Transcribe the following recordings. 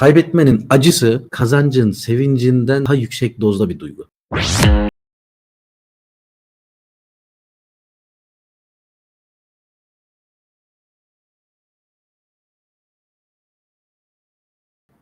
Kaybetmenin acısı kazancın sevincinden daha yüksek dozda bir duygu.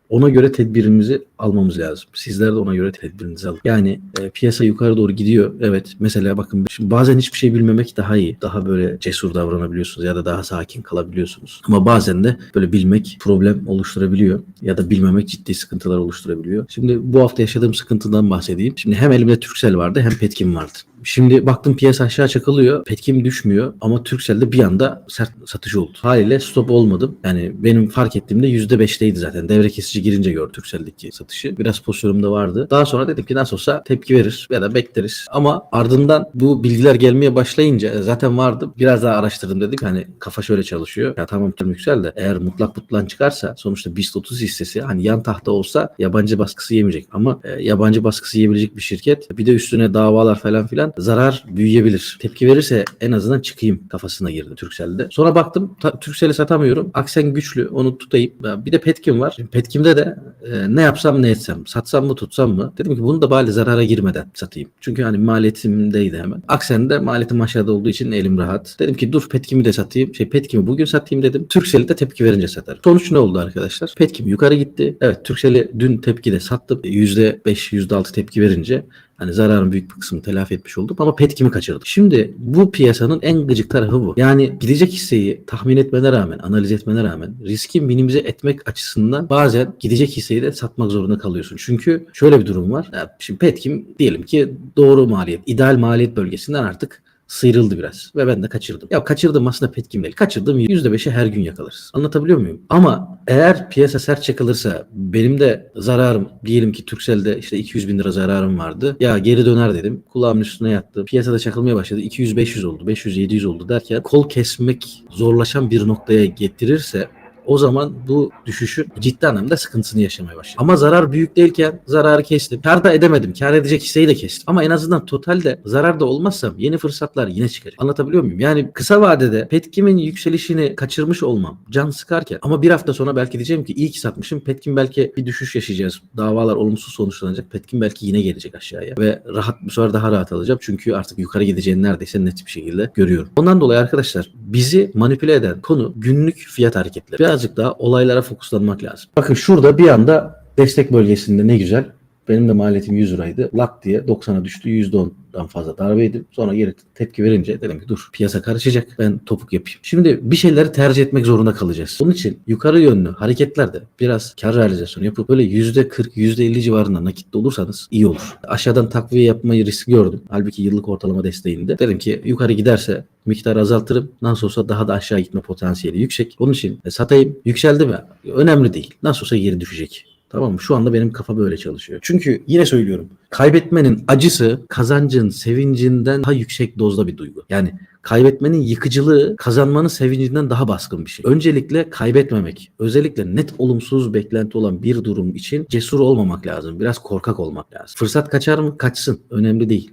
Ona göre tedbirimizi almamız lazım. Sizler de ona göre tedbirinizi alın. Yani e, piyasa yukarı doğru gidiyor. Evet mesela bakın bazen hiçbir şey bilmemek daha iyi. Daha böyle cesur davranabiliyorsunuz ya da daha sakin kalabiliyorsunuz. Ama bazen de böyle bilmek problem oluşturabiliyor ya da bilmemek ciddi sıkıntılar oluşturabiliyor. Şimdi bu hafta yaşadığım sıkıntıdan bahsedeyim. Şimdi hem elimde Turkcell vardı hem Petkim vardı. Şimdi baktım piyasa aşağı çakılıyor. Petkim düşmüyor ama Turkcell'de bir anda sert satış oldu. Haliyle stop olmadım. Yani benim fark ettiğimde %5'teydi zaten. Devre kesici girince gördüm Turkcell'deki satışı. Biraz pozisyonumda vardı. Daha sonra dedim ki nasıl olsa tepki verir ya da bekleriz. Ama ardından bu bilgiler gelmeye başlayınca e, zaten vardı. Biraz daha araştırdım dedik. Hani kafa şöyle çalışıyor. Ya tamam tam yüksel de eğer mutlak putlan çıkarsa sonuçta BIST 30 hissesi hani yan tahta olsa yabancı baskısı yemeyecek. Ama e, yabancı baskısı yiyebilecek bir şirket. Bir de üstüne davalar falan filan zarar büyüyebilir. Tepki verirse en azından çıkayım kafasına girdi Turkcell'de. Sonra baktım ta, Turkcell'i satamıyorum. Aksen güçlü onu tutayım. Bir de Petkim var. Petkim'de de e, ne yapsam ne etsem. Satsam mı tutsam mı? Dedim ki bunu da bari zarara girmeden satayım. Çünkü hani maliyetimdeydi hemen. Aksen'de maliyetim aşağıda olduğu için elim rahat. Dedim ki dur Petkim'i de satayım. Şey Petkim'i bugün satayım dedim. Turkcell'i de tepki verince satarım. Sonuç ne oldu arkadaşlar? Petkim yukarı gitti. Evet Turkcell'i dün tepkide sattım. %5, %6 tepki verince Hani zararın büyük bir kısmını telafi etmiş olduk ama Petkim'i kaçırdık. Şimdi bu piyasanın en gıcık tarafı bu. Yani gidecek hisseyi tahmin etmene rağmen, analiz etmene rağmen riski minimize etmek açısından bazen gidecek hisseyi de satmak zorunda kalıyorsun. Çünkü şöyle bir durum var. Ya şimdi Petkim diyelim ki doğru maliyet, ideal maliyet bölgesinden artık sıyrıldı biraz ve ben de kaçırdım. Ya kaçırdım aslında petkim değil. Kaçırdım %5'i her gün yakalarız. Anlatabiliyor muyum? Ama eğer piyasa sert çakılırsa benim de zararım diyelim ki Turkcell'de işte 200 bin lira zararım vardı. Ya geri döner dedim. Kulağımın üstüne yattı. Piyasada çakılmaya başladı. 200-500 oldu. 500-700 oldu derken kol kesmek zorlaşan bir noktaya getirirse o zaman bu düşüşün ciddi anlamda sıkıntısını yaşamaya başladım. Ama zarar büyük değilken zararı kestim. Kar da edemedim. Kar edecek hisseyi de kestim. Ama en azından totalde zarar da olmazsam yeni fırsatlar yine çıkacak. Anlatabiliyor muyum? Yani kısa vadede Petkim'in yükselişini kaçırmış olmam can sıkarken ama bir hafta sonra belki diyeceğim ki iyi ki satmışım. Petkim belki bir düşüş yaşayacağız. Davalar olumsuz sonuçlanacak. Petkim belki yine gelecek aşağıya ve rahat bu sefer daha rahat alacağım. Çünkü artık yukarı gideceğini neredeyse net bir şekilde görüyorum. Ondan dolayı arkadaşlar bizi manipüle eden konu günlük fiyat hareketleri. Birazcık daha olaylara fokuslanmak lazım. Bakın şurada bir anda destek bölgesinde ne güzel. Benim de maliyetim 100 liraydı. Lak diye 90'a düştü. %10'dan fazla darbe yedim. Sonra geri tepki verince dedim ki dur piyasa karışacak. Ben topuk yapayım. Şimdi bir şeyleri tercih etmek zorunda kalacağız. Bunun için yukarı yönlü hareketlerde biraz kar realizasyonu yapıp böyle %40, %50 civarında nakitte olursanız iyi olur. Aşağıdan takviye yapmayı riski gördüm. Halbuki yıllık ortalama desteğinde. Dedim ki yukarı giderse miktarı azaltırım. Nasıl olsa daha da aşağı gitme potansiyeli yüksek. Onun için e, satayım. Yükseldi mi? Önemli değil. Nasıl olsa geri düşecek. Tamam mı? Şu anda benim kafa böyle çalışıyor. Çünkü yine söylüyorum. Kaybetmenin acısı kazancın sevincinden daha yüksek dozda bir duygu. Yani kaybetmenin yıkıcılığı kazanmanın sevincinden daha baskın bir şey. Öncelikle kaybetmemek. Özellikle net olumsuz beklenti olan bir durum için cesur olmamak lazım. Biraz korkak olmak lazım. Fırsat kaçar mı? Kaçsın. Önemli değil.